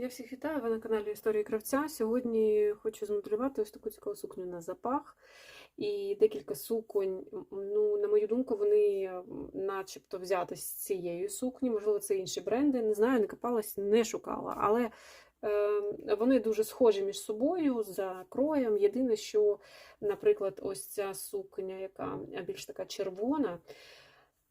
Я всіх вітаю, ви на каналі Історії Кравця. Сьогодні хочу змоделювати ось таку цікаву сукню на запах. І декілька суконь, ну, на мою думку, вони начебто взяти з цієї сукні, можливо, це інші бренди. Не знаю, не копалась, не шукала. Але е, вони дуже схожі між собою за кроєм. Єдине, що, наприклад, ось ця сукня, яка більш така червона,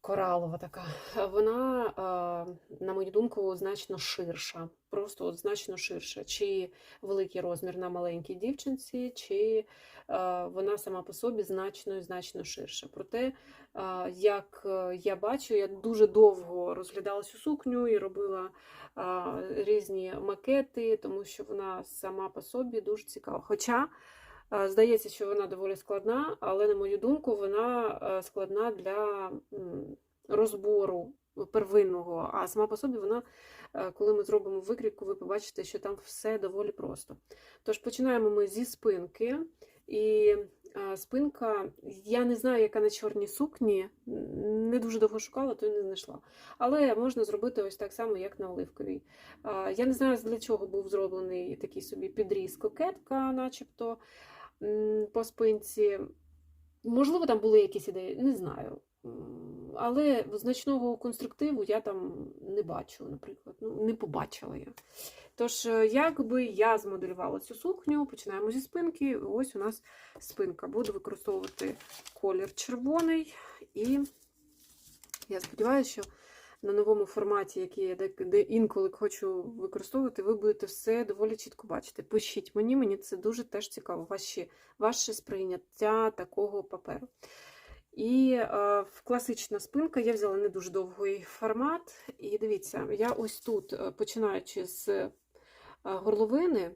коралова така, вона, е, на мою думку, значно ширша. Просто от значно ширша. Чи великий розмір на маленькій дівчинці, чи е, вона сама по собі значно і значно ширша. Проте, е, як я бачу, я дуже довго розглядала цю сукню і робила різні макети, тому що вона сама по собі дуже цікава. Хоча Здається, що вона доволі складна, але, на мою думку, вона е, складна для розбору первинного, а сама по собі вона, е, коли ми зробимо викрійку, ви побачите, що там все доволі просто. Тож починаємо ми зі спинки. І е, спинка, я не знаю, яка на чорній сукні, не дуже довго шукала, то й не знайшла. Але можна зробити ось так само, як на оливковій. Я не знаю, для чого був зроблений такий собі підріз кокетка, начебто по спинці. Можливо, там були якісь ідеї, не знаю. Але значного конструктиву я там не бачу, наприклад. Ну, не побачила я. Тож, е, як би я змоделювала цю сукню, починаємо зі спинки. Ось у нас спинка. Буду використовувати колір червоний. І я сподіваюся, що на новому форматі, який я де, інколи хочу використовувати, ви будете все доволі чітко бачити. Пишіть мені, мені це дуже теж цікаво, ваші, ваше сприйняття такого паперу. І е, класична спинка, я взяла не дуже довгий формат. І дивіться, я ось тут, е, починаючи з е, горловини,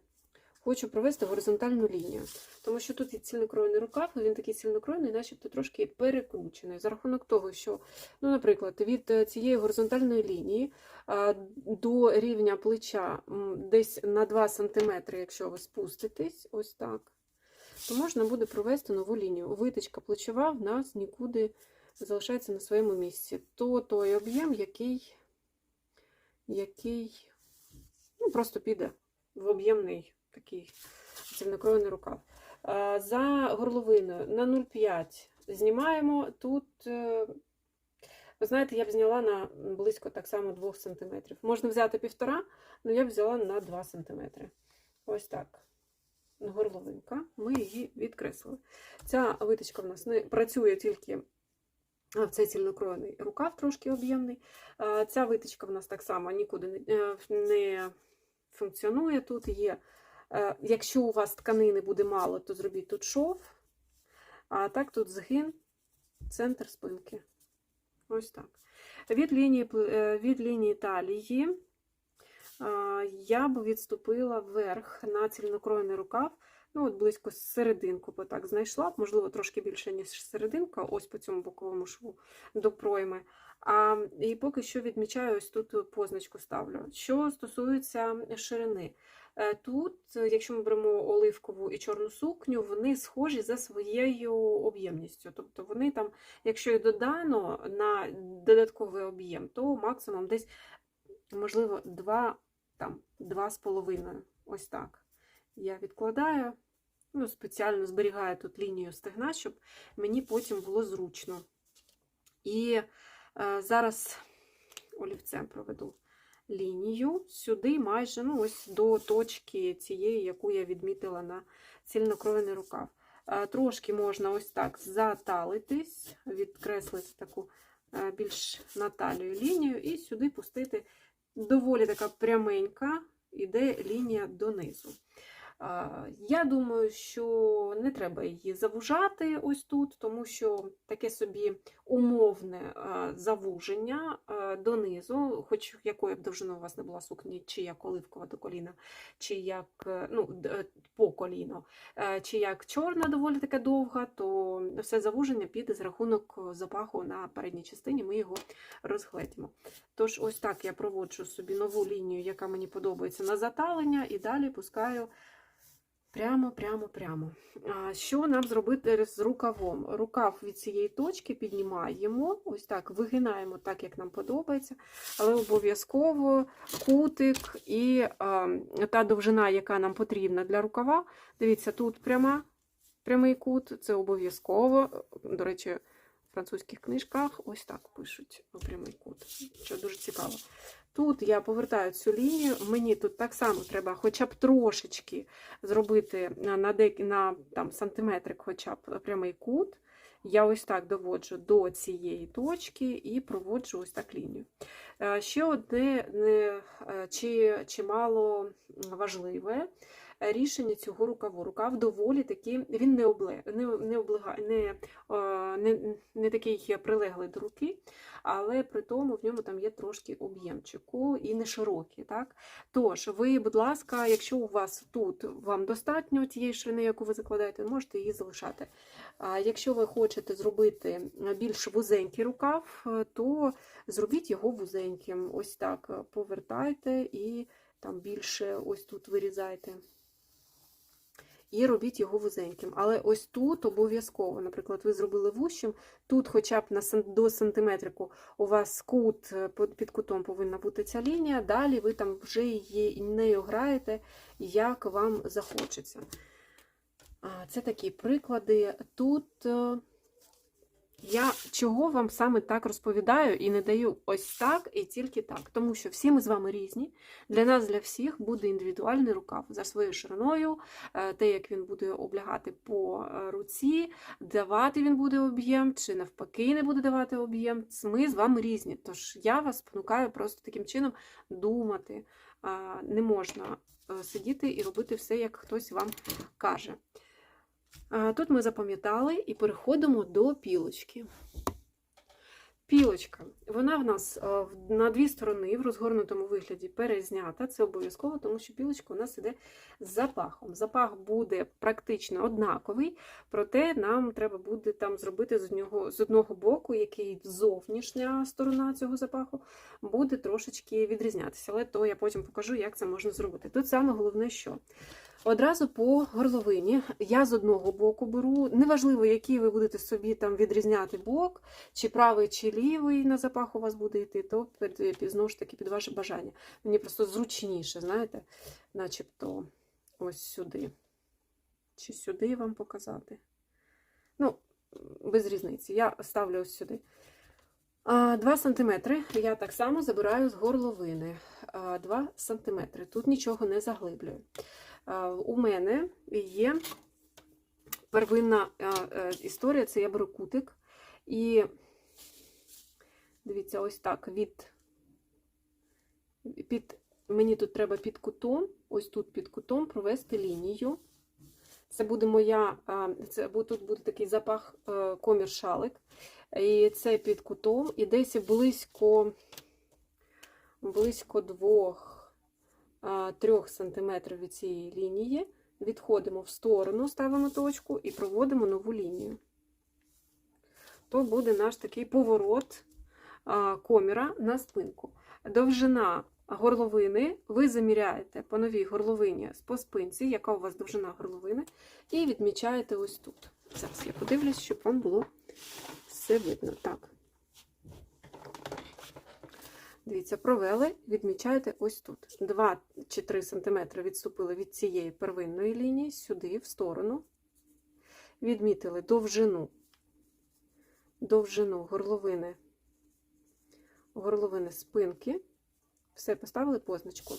хочу провести горизонтальну лінію. Тому що тут є цільнокроєний рукав, і він такий цільнокроєний, начебто трошки перекручений. За рахунок того, що, ну, наприклад, від е, цієї горизонтальної лінії до рівня плеча десь на 2 см, якщо ви спуститесь, ось так, то можна буде провести нову лінію. Витичка плечова в нас нікуди залишається на своєму місці. То той об'єм, який, який ну, просто піде в об'ємний такий цільнокроєний рукав. За горловиною на 0,5 знімаємо. Тут, е, ви знаєте, я б зняла на близько так само 2 см. Можна взяти півтора, але я б взяла на 2 см. Ось так. Горловинка, ми її відкреслили. Ця витичка в нас не працює тільки в цей цільнокроєний рукав, трошки об'ємний. Ця витичка в нас так само нікуди не, е, функціонує. Тут є, якщо у вас тканини буде мало, то зробіть тут шов. А так тут згин, центр спинки. Ось так. Від лінії, е, від лінії талії я б відступила вверх на цільнокроєний рукав. Ну, от близько серединку б так знайшла, можливо, трошки більше, ніж серединка, ось по цьому боковому шву до пройми. А, і поки що відмічаю, ось тут позначку ставлю. Що стосується ширини, Е, тут, е, якщо ми беремо оливкову і чорну сукню, вони схожі за своєю об'ємністю. Тобто вони там, якщо і додано на додатковий об'єм, то максимум десь, можливо, 2, там, 2,5. Ось так. Я відкладаю, ну, спеціально зберігаю тут лінію стегна, щоб мені потім було зручно. І е, зараз олівцем проведу лінію сюди, майже ну, ось до точки цієї, яку я відмітила на цільнокроєний рукав. Е, Трошки можна ось так заталитись, відкреслити таку е, більш на талію лінію, і сюди пустити доволі така пряменька, іде лінія донизу. Я думаю, що не треба її завужати ось тут, тому що таке собі умовне завуження донизу, хоч якої б довжина у вас не була сукні, чи як оливкова до коліна, чи як е, ну, е, по коліно, е, чи як чорна доволі така довга, то все завуження піде з рахунок запаху на передній частині, ми його розгледімо. Тож, ось так я проводжу собі нову лінію, яка мені подобається на заталення, і далі пускаю Прямо, прямо, прямо. Що нам зробити з рукавом? Рукав від цієї точки піднімаємо, ось так, вигинаємо так, як нам подобається, але обов'язково кутик і а, та довжина, яка нам потрібна для рукава. Дивіться, тут пряма, прямий кут, це обов'язково. До речі, в французьких книжках ось так пишуть прямий кут, що дуже цікаво. Тут я повертаю цю лінію, мені тут так само треба хоча б трошечки зробити на, дек... на там, сантиметрик хоча б прямий кут. Я ось так доводжу до цієї точки і проводжу ось так лінію. Е, Ще одне е, чи, чимало важливе рішення цього рукаву. Рукав доволі такий, він не, обле, не, не, облега, не, е, не, не такий прилеглий до руки, але при тому в ньому там є трошки об'ємчику і не широкий. Так? Тож, ви, будь ласка, якщо у вас тут вам достатньо тієї ширини, яку ви закладаєте, можете її залишати. А якщо ви хочете зробити більш вузенький рукав, то зробіть його вузеньким. Ось так повертайте і там більше ось тут вирізайте. І робіть його вузеньким. Але ось тут обов'язково, наприклад, ви зробили вущим, тут хоча б на до сантиметрику у вас кут е, під кутом повинна бути ця лінія, далі ви там вже її нею граєте, як вам захочеться. Це такі приклади. Тут е, я чого вам саме так розповідаю і не даю ось так і тільки так. Тому що всі ми з вами різні. Для нас, для всіх буде індивідуальний рукав за своєю шириною, е, те, як він буде облягати по е, руці, давати він буде об'єм, чи навпаки не буде давати об'єм. Ми з вами різні. Тож я вас спонукаю просто таким чином думати. Не можна е, сидіти і робити все, як хтось вам каже. Тут ми запам'ятали і переходимо до пілочки. Пілочка, вона в нас на дві сторони в розгорнутому вигляді перезнята. Це обов'язково, тому що пілочка у нас іде з запахом. Запах буде практично однаковий, проте нам треба буде там зробити з одного, з одного боку, який зовнішня сторона цього запаху буде трошечки відрізнятися. Але то я потім покажу, як це можна зробити. Тут саме головне, що Одразу по горловині я з одного боку беру. Неважливо, який ви будете собі там відрізняти бок, чи правий, чи лівий на запах у вас буде йти, то знову ж таки під ваше бажання. Мені просто зручніше, знаєте, начебто ось сюди. Чи сюди вам показати? Ну, без різниці. Я ставлю ось сюди. 2 см я так само забираю з горловини. 2 см. Тут нічого не заглиблюю. А, У мене є первинна е, історія, це я беру кутик. І дивіться, ось так від під, мені тут треба під кутом, ось тут під кутом провести лінію. Це буде моя, це, тут буде такий запах е, комір шалик. І це під кутом, і десь близько, близько двох. 3 см від цієї лінії, відходимо в сторону, ставимо точку і проводимо нову лінію. То буде наш такий поворот коміра на спинку. Довжина горловини ви заміряєте по новій горловині по спинці, яка у вас довжина горловини, і відмічаєте ось тут. Зараз я подивлюсь, щоб вам було все видно. Так. Дивіться, провели, відмічаєте ось тут. 2 чи 3 см відступили від цієї первинної лінії сюди, в сторону. Відмітили довжину, довжину горловини, горловини спинки. Все, поставили позначку.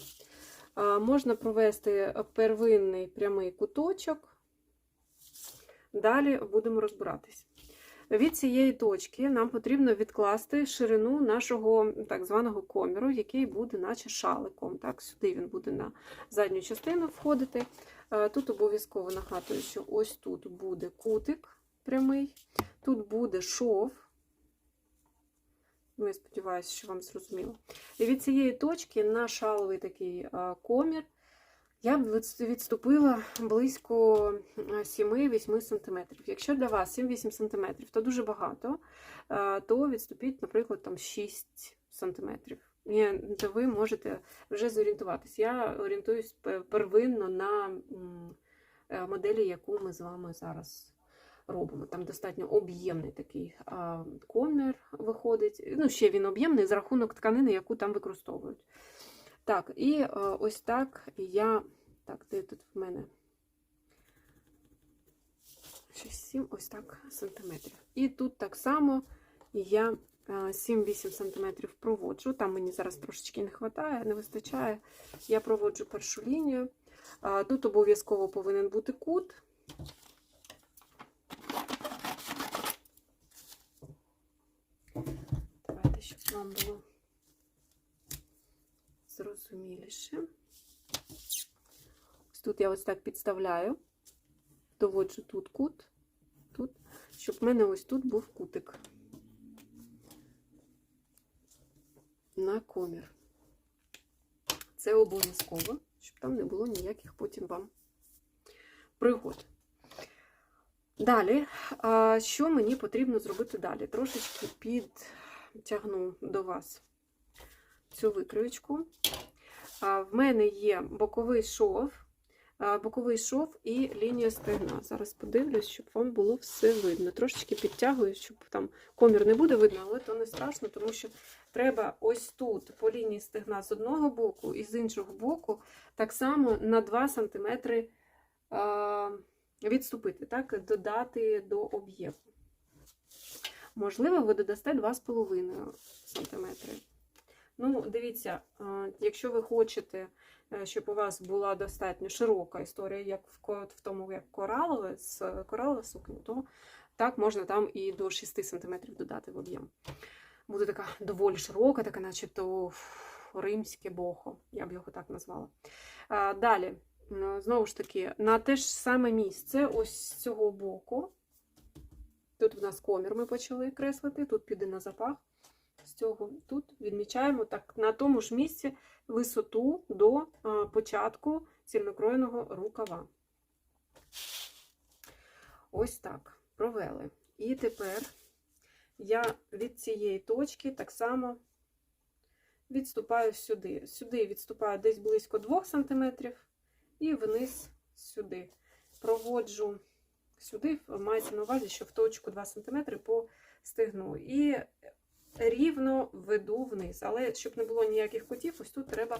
Можна провести первинний прямий куточок. Далі будемо розбиратись. Від цієї точки нам потрібно відкласти ширину нашого так званого коміру, який буде наче шаликом. Так, Сюди він буде на задню частину входити. Е, Тут обов'язково нагадую, що ось тут буде кутик прямий, тут буде шов. Ну, я сподіваюся, що вам зрозуміло. І від цієї точки на шаловий такий е, комір я б відступила близько 7-8 см. Якщо для вас 7-8 см то дуже багато, е, то відступіть, наприклад, там 6 см. То ви можете вже зорієнтуватись. Я орієнтуюсь пе- первинно на е, моделі, яку ми з вами зараз робимо. Там достатньо об'ємний такий комір виходить. Ну, ще він об'ємний за рахунок тканини, яку там використовують. Так, і е, ось так я. Так, де тут в мене? 6-7, ось так сантиметрів. І тут так само я е, 7-8 сантиметрів проводжу. Там мені зараз трошечки не вистачає, не вистачає. Я проводжу першу лінію. А, Тут обов'язково повинен бути кут. Давайте, щоб вам було зрозуміліше. Ось тут я ось так підставляю, доводжу тут кут, тут, щоб в мене ось тут був кутик на комір. Це обов'язково, щоб там не було ніяких потім вам пригод. Далі, що мені потрібно зробити далі? Трошечки підтягну до вас цю викривочку. В мене є боковий шов, боковий шов і лінія стегна. Зараз подивлюсь, щоб вам було все видно. Трошечки підтягую, щоб там комір не буде видно, але то не страшно, тому що треба ось тут по лінії стегна з одного боку і з іншого боку так само на 2 см відступити, так, додати до об'єму. Можливо, ви додасте 2,5 см. Ну, дивіться, якщо ви хочете, е, щоб у вас була достатньо широка історія, як в тому, як коралове, з коралове сукня, то так можна там і до 6 см додати в об'єм. Буде така доволі широка, така, начебто римське бохо, я б його так назвала. Далі, знову ж таки, на те ж саме місце, ось з цього боку. Тут в нас комір ми почали креслити, тут піде на запах. Цього тут відмічаємо так на тому ж місці висоту до початку цільнокроєного рукава. Ось так, провели. І тепер я від цієї точки так само відступаю сюди. Сюди відступаю десь близько 2 см і вниз сюди. Проводжу сюди, мається на увазі, що в точку 2 см по стегну. І рівно веду вниз. Але щоб не було ніяких кутів, ось тут треба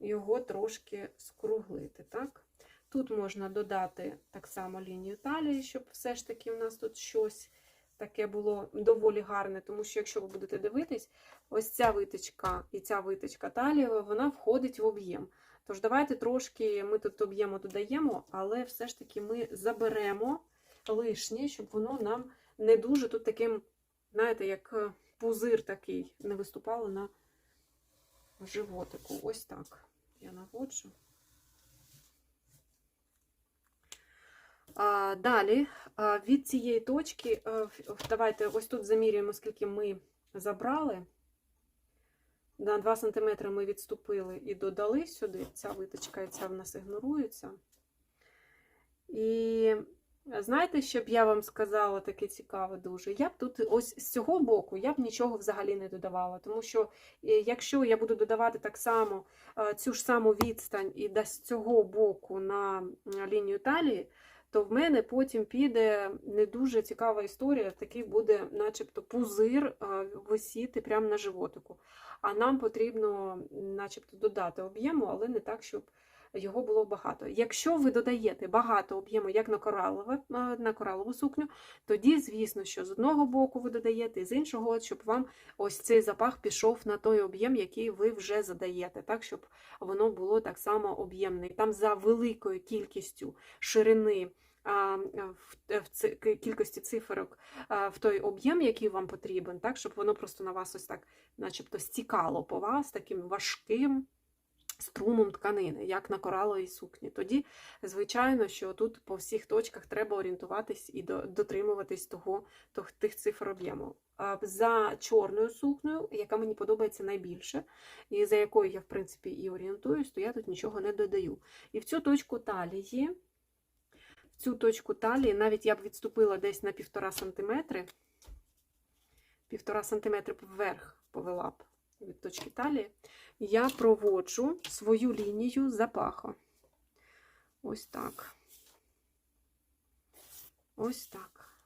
його трошки скруглити. Так? Тут можна додати так само лінію талії, щоб все ж таки у нас тут щось таке було доволі гарне, тому що якщо ви будете дивитись, ось ця виточка і ця виточка талієва, вона входить в об'єм. Тож давайте трошки ми тут об'єму додаємо, але все ж таки ми заберемо лишнє, щоб воно нам не дуже тут таким, знаєте, як е, пузир такий, не виступало на животику. Ось так я наводжу. А, Далі від цієї точки, давайте ось тут замірюємо, скільки ми забрали. На 2 см ми відступили і додали сюди. Ця виточка і ця в нас ігнорується. І знаєте, що б я вам сказала таке цікаве дуже? Я б тут ось з цього боку я б нічого взагалі не додавала. Тому що е, якщо я буду додавати так само е, цю ж саму відстань і з цього боку на лінію талії, то в мене потім піде не дуже цікава історія, такий буде, начебто, пузир е, висіти прямо на животику. А нам потрібно, начебто, додати об'єму, але не так, щоб його було багато. Якщо ви додаєте багато об'єму, як на коралове, е, на коралову сукню, тоді, звісно, що з одного боку ви додаєте, з іншого, щоб вам ось цей запах пішов на той об'єм, який ви вже задаєте, так, щоб воно було так само об'ємне. Там за великою кількістю ширини. В, в кількості циферок в той об'єм, який вам потрібен, так, щоб воно просто на вас ось так, начебто, стікало по вас таким важким струмом тканини, як на кораловій сукні. Тоді, звичайно, що тут по всіх точках треба орієнтуватись і дотримуватись того, тих цифр об'єму. За чорною сукнею, яка мені подобається найбільше, і за якою я, в принципі, і орієнтуюсь, то я тут нічого не додаю. І в цю точку талії, в цю точку талії, навіть я б відступила десь на півтора сантиметри, півтора сантиметри вверх повела б від точки талії, я проводжу свою лінію запаха. Ось так. Ось так.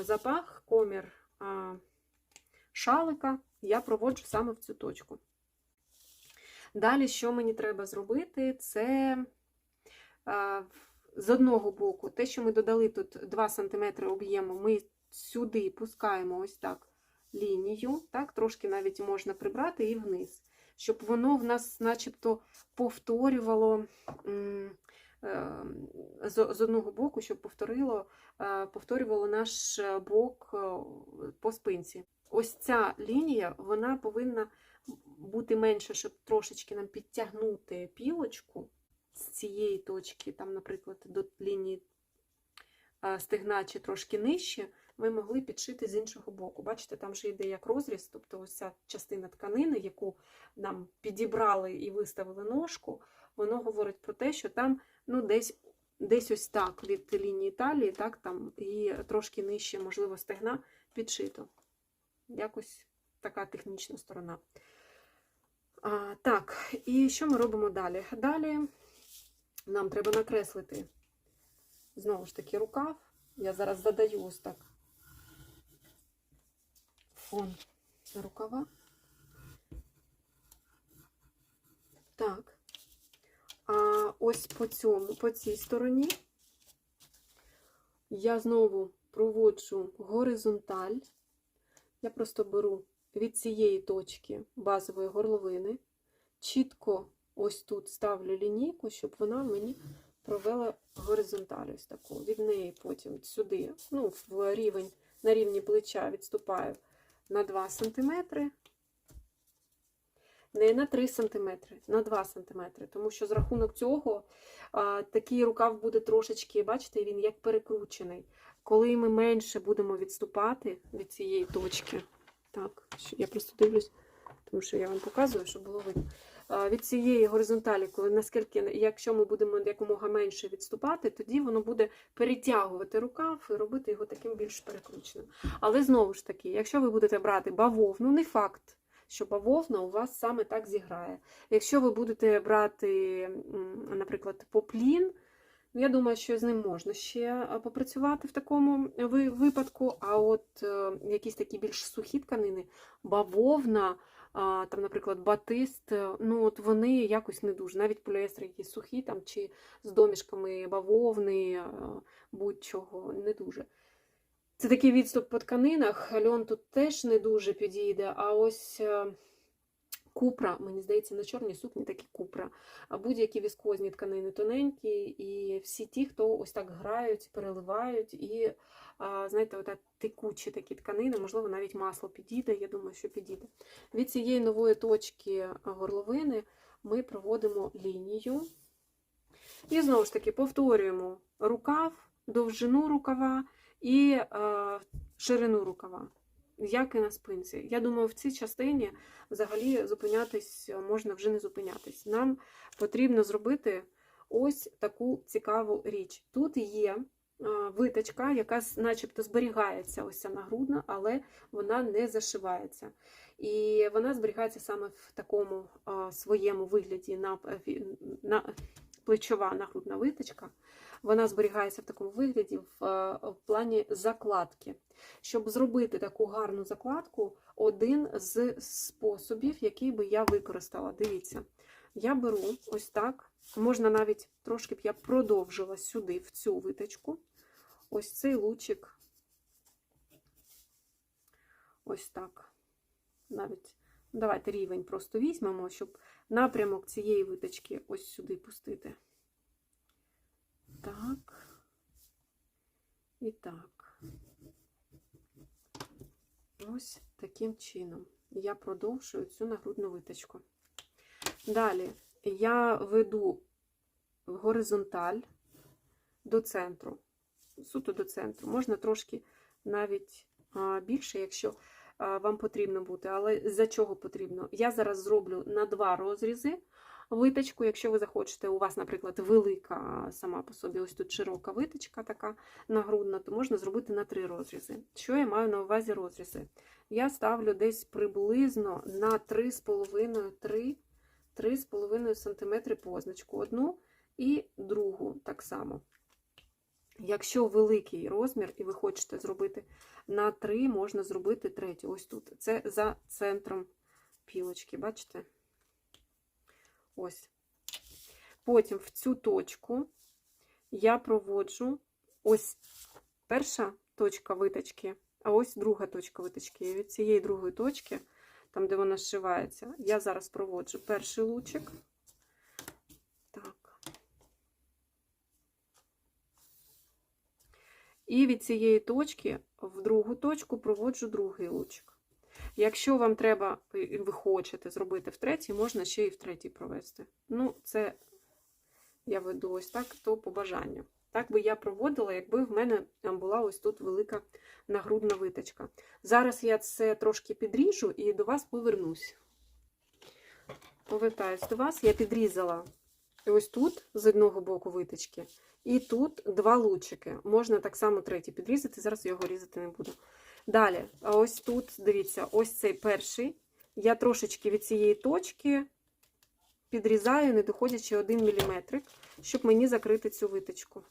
Запах, комір шалика я проводжу саме в цю точку. Далі, що мені треба зробити, це з одного боку, те, що ми додали тут 2 см об'єму, ми сюди пускаємо ось так лінію, так, трошки навіть можна прибрати і вниз, щоб воно в нас начебто повторювало е, з, одного боку, щоб повторило, е, повторювало наш бок е, по спинці. Ось ця лінія, вона повинна бути менша, щоб трошечки нам підтягнути пілочку з цієї точки, там, наприклад, до лінії стегна чи трошки нижче, ми могли підшити з іншого боку. Бачите, там вже йде як розріз, тобто ось ця частина тканини, яку нам підібрали і виставили ножку, воно говорить про те, що там ну, десь десь ось так від лінії талії, так, там, і трошки нижче, можливо, стегна підшито. Якось така технічна сторона. А, Так, і що ми робимо далі? Далі нам треба накреслити знову ж таки рукав. Я зараз задаю ось так фон рукава. Так. А ось по цьому, по цій стороні я знову проводжу горизонталь. Я просто беру від цієї точки базової горловини, чітко ось тут ставлю лінійку, щоб вона мені провела горизонталь ось таку. Від неї потім сюди, ну, в рівень, на рівні плеча відступаю на 2 см. Не на 3 см, на 2 см. Тому що з рахунок цього а, такий рукав буде трошечки, бачите, він як перекручений. Коли ми менше будемо відступати від цієї точки, так, я просто дивлюсь, тому що я вам показую, щоб було видно. Від цієї горизонталі, коли наскільки, якщо ми будемо якомога менше відступати, тоді воно буде перетягувати рукав і робити його таким більш перекрученим. Але знову ж таки, якщо ви будете брати бавовну, не факт, що бавовна у вас саме так зіграє. Якщо ви будете брати, наприклад, поплін, я думаю, що з ним можна ще попрацювати в такому випадку. А от е, якісь такі більш сухі тканини, бавовна, там, наприклад, батист, ну от вони якось не дуже. Навіть поліестри якісь сухі там, чи з домішками бавовни, будь-чого, не дуже. Це такий відступ по тканинах. Льон тут теж не дуже підійде, а ось е, купра, мені здається, на чорній сукні такі купра. А будь-які віскозні тканини тоненькі, і всі ті, хто ось так грають, переливають, і, знаєте, отак текучі такі тканини, можливо, навіть масло підійде, я думаю, що підійде. Від цієї нової точки горловини ми проводимо лінію. І знову ж таки повторюємо рукав, довжину рукава і е, ширину рукава, як і на спинці. Я думаю, в цій частині взагалі зупинятись можна вже не зупинятись. Нам потрібно зробити ось таку цікаву річ. Тут є е, виточка, яка начебто зберігається, ось ця нагрудна, але вона не зашивається. І вона зберігається саме в такому а, своєму вигляді на, на плечова нагрудна виточка. Вона зберігається в такому вигляді в, е, в плані закладки. Щоб зробити таку гарну закладку, один з способів, який би я використала. Дивіться, я беру ось так, можна навіть трошки б я продовжила сюди, в цю виточку, ось цей лучик, ось так. Навіть, давайте рівень просто візьмемо, щоб напрямок цієї виточки ось сюди пустити. Так. І так. Ось таким чином я продовжую цю нагрудну виточку. Далі я веду горизонталь до центру, суто до центру. Можна трошки навіть більше, якщо вам потрібно бути, але за чого потрібно? Я зараз зроблю на два розрізи виточку. Якщо ви захочете, у вас, наприклад, велика сама по собі, ось тут широка виточка така нагрудна, то можна зробити на три розрізи. Що я маю на увазі розрізи? Я ставлю десь приблизно на 3,5 3,5 см позначку. Одну і другу так само. Якщо великий розмір, і ви хочете зробити на 3, можна зробити третю. Ось тут. Це за центром пілочки, бачите? Ось. Потім в цю точку я проводжу ось перша точка виточки, а ось друга точка виточки. І від цієї другої точки, там, де вона зшивається, я зараз проводжу перший лучик. Так. І від цієї точки в другу точку проводжу другий лучик. Якщо вам треба, ви хочете зробити в третій, можна ще і в третій провести. Ну, це я веду ось так, то по бажанню. Так би я проводила, якби в мене була ось тут велика нагрудна виточка. Зараз я це трошки підріжу і до вас повернусь. Повертаюсь до вас, я підрізала ось тут з одного боку виточки, і тут два лучики. Можна так само третій підрізати, зараз його різати не буду. Далі, ось тут, дивіться, ось цей перший. Я трошечки від цієї точки підрізаю, не доходячи 1 мм, щоб мені закрити цю виточку.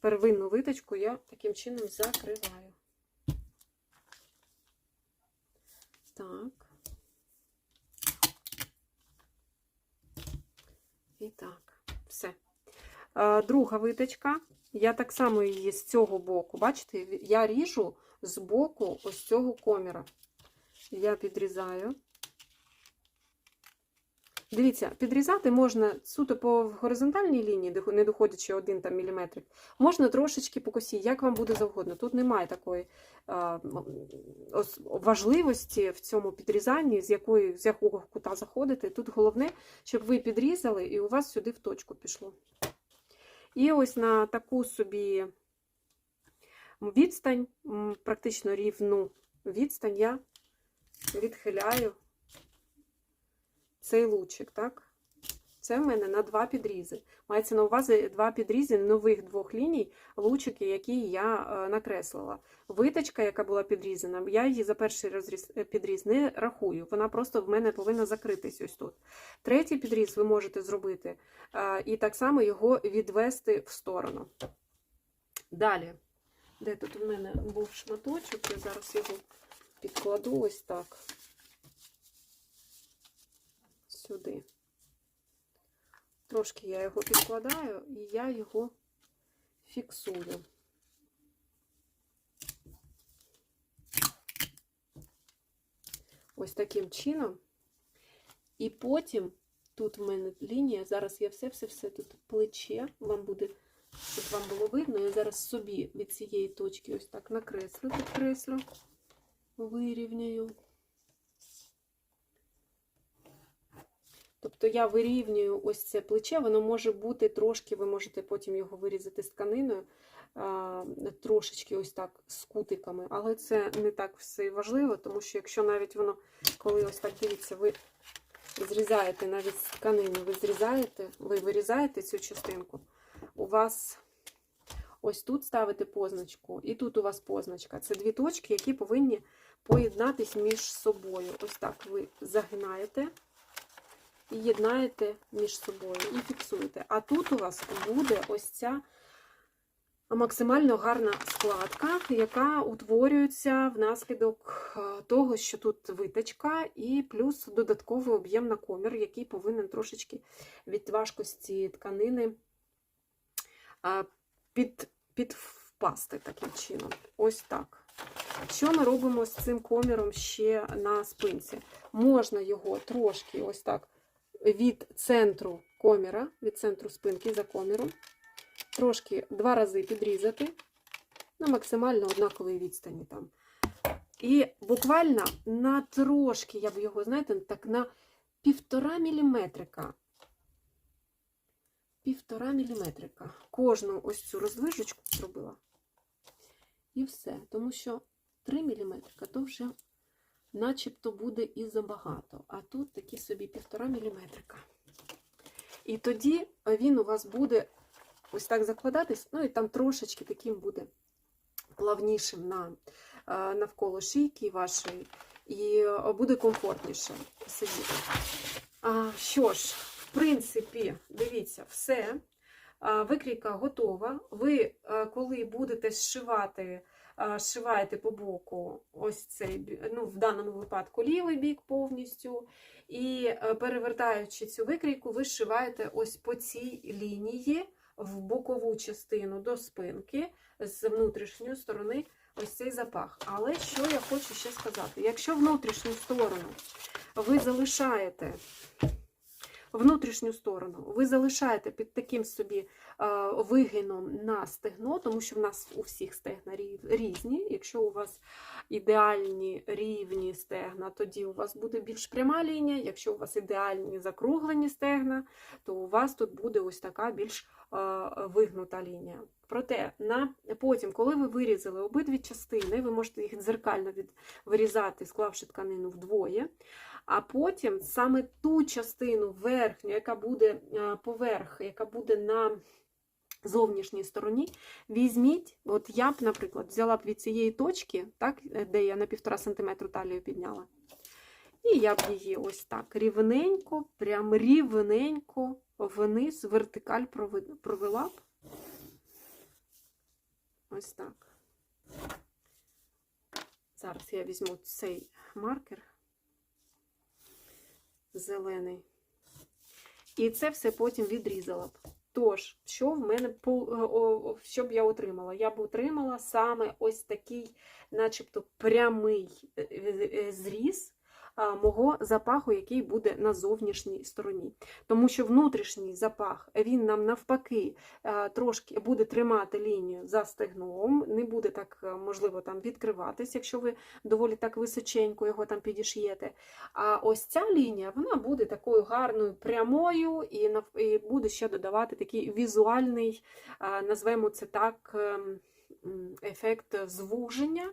Первинну виточку я таким чином закриваю. Так. І так, все. А, Друга виточка. Я так само її з цього боку, бачите, я ріжу з боку ось цього коміра. Я підрізаю. Дивіться, підрізати можна суто по горизонтальній лінії, не доходячи один там міліметрик. Можна трошечки по косі, як вам буде завгодно. Тут немає такої а, важливості в цьому підрізанні, з якої, з якого кута заходити. Тут головне, щоб ви підрізали і у вас сюди в точку пішло. І ось на таку собі відстань, практично рівну відстань, я відхиляю цей лучик, так? Це в мене на два підрізи. Мається на увазі два підрізи нових двох ліній, лучики, які я е, накреслила. Виточка, яка була підрізана, я її за перший розріз, е, підріз не рахую. Вона просто в мене повинна закритись ось тут. Третій підріз ви можете зробити е, і так само його відвести в сторону. Далі, де тут у мене був шматочок, я зараз його підкладу ось так сюди. Трошки я його підкладаю і я його фіксую. Ось таким чином. І потім, тут в мене лінія, зараз я все-все-все тут плече, вам буде, щоб вам було видно, я зараз собі від цієї точки ось так накреслю, підкреслю, вирівняю. Тобто я вирівнюю ось це плече, воно може бути трошки, ви можете потім його вирізати з тканиною, трошечки ось так з кутиками, але це не так все важливо, тому що якщо навіть воно, коли ось так дивіться, ви зрізаєте навіть з тканини, ви зрізаєте, ви вирізаєте цю частинку, у вас ось тут ставите позначку, і тут у вас позначка. Це дві точки, які повинні поєднатись між собою. Ось так ви загинаєте єднаєте між собою, і фіксуєте. А тут у вас буде ось ця максимально гарна складка, яка утворюється внаслідок е, того, що тут виточка, і плюс додатковий об'єм на комір, який повинен трошечки від важкості тканини е, під, підвпасти таким чином. Ось так. Що ми робимо з цим коміром ще на спинці? Можна його трошки ось так від центру коміра, від центру спинки за коміром, трошки два рази підрізати на максимально однаковій відстані там. І буквально на трошки, я б його, знаєте, так на півтора міліметрика. Півтора міліметрика. Кожну ось цю роздвижечку зробила. І все. Тому що 3 міліметрика то вже начебто буде і забагато. А тут такі собі півтора міліметрика. І тоді він у вас буде ось так закладатись, ну і там трошечки таким буде плавнішим на, навколо шийки вашої, і буде комфортніше сидіти. А, Що ж, в принципі, дивіться, все. викрійка готова. Ви, коли будете зшивати, а, зшиваєте по боку ось цей, ну, в даному випадку лівий бік повністю, і е, перевертаючи цю викрійку, ви зшиваєте ось по цій лінії в бокову частину до спинки з внутрішньої сторони ось цей запах. Але що я хочу ще сказати? Якщо внутрішню сторону ви залишаєте внутрішню сторону, ви залишаєте під таким собі е, вигином на стегно, тому що в нас у всіх стегна різні. Якщо у вас ідеальні рівні стегна, тоді у вас буде більш пряма лінія. Якщо у вас ідеальні закруглені стегна, то у вас тут буде ось така більш е, вигнута лінія. Проте на потім, коли ви вирізали обидві частини, ви можете їх дзеркально від, вирізати, склавши тканину вдвоє. А потім саме ту частину верхню, яка буде е, поверх, яка буде на зовнішній стороні, візьміть, от я б, наприклад, взяла б від цієї точки, так, е, де я на півтора сантиметру талію підняла. І я б її ось так рівненько, прям рівненько вниз, вертикаль провела б. Ось так. Зараз я візьму цей маркер зелений. І це все потім відрізала б. Тож, що в мене о- що б я отримала? Я б отримала саме ось такий, начебто, прямий е, е, зріз мого запаху, який буде на зовнішній стороні. Тому що внутрішній запах, він нам навпаки трошки буде тримати лінію за стегном, не буде так, е, можливо, там відкриватись, якщо ви доволі так височенько його там підіш'єте. А ось ця лінія, вона буде такою гарною прямою і, буде ще додавати такий візуальний, назвемо це так, ем, ефект звуження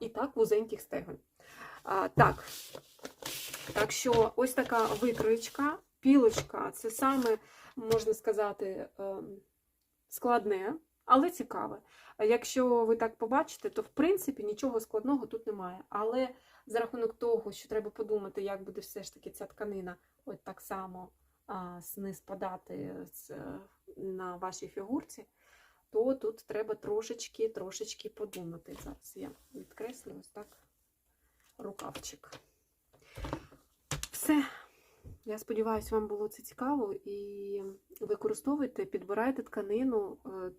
і так вузеньких стегон. Так, так що ось така викроєчка, пілочка це саме, можна сказати, ем, складне, але цікаве. Якщо ви так побачите, то в принципі нічого складного тут немає. Але за рахунок того, що треба подумати, як буде все ж таки ця тканина от так само сниз подати е, на вашій фігурці, то тут треба трошечки, трошечки подумати. Зараз я відкреслю ось так рукавчик. Все. Я сподіваюся, вам було це цікаво і використовуйте, підбирайте тканину, е,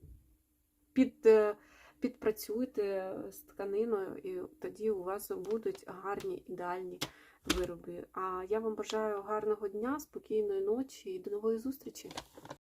під, е, підпрацюйте з тканиною, і тоді у вас будуть гарні ідеальні вироби. А я вам бажаю гарного дня, спокійної ночі і до нової зустрічі!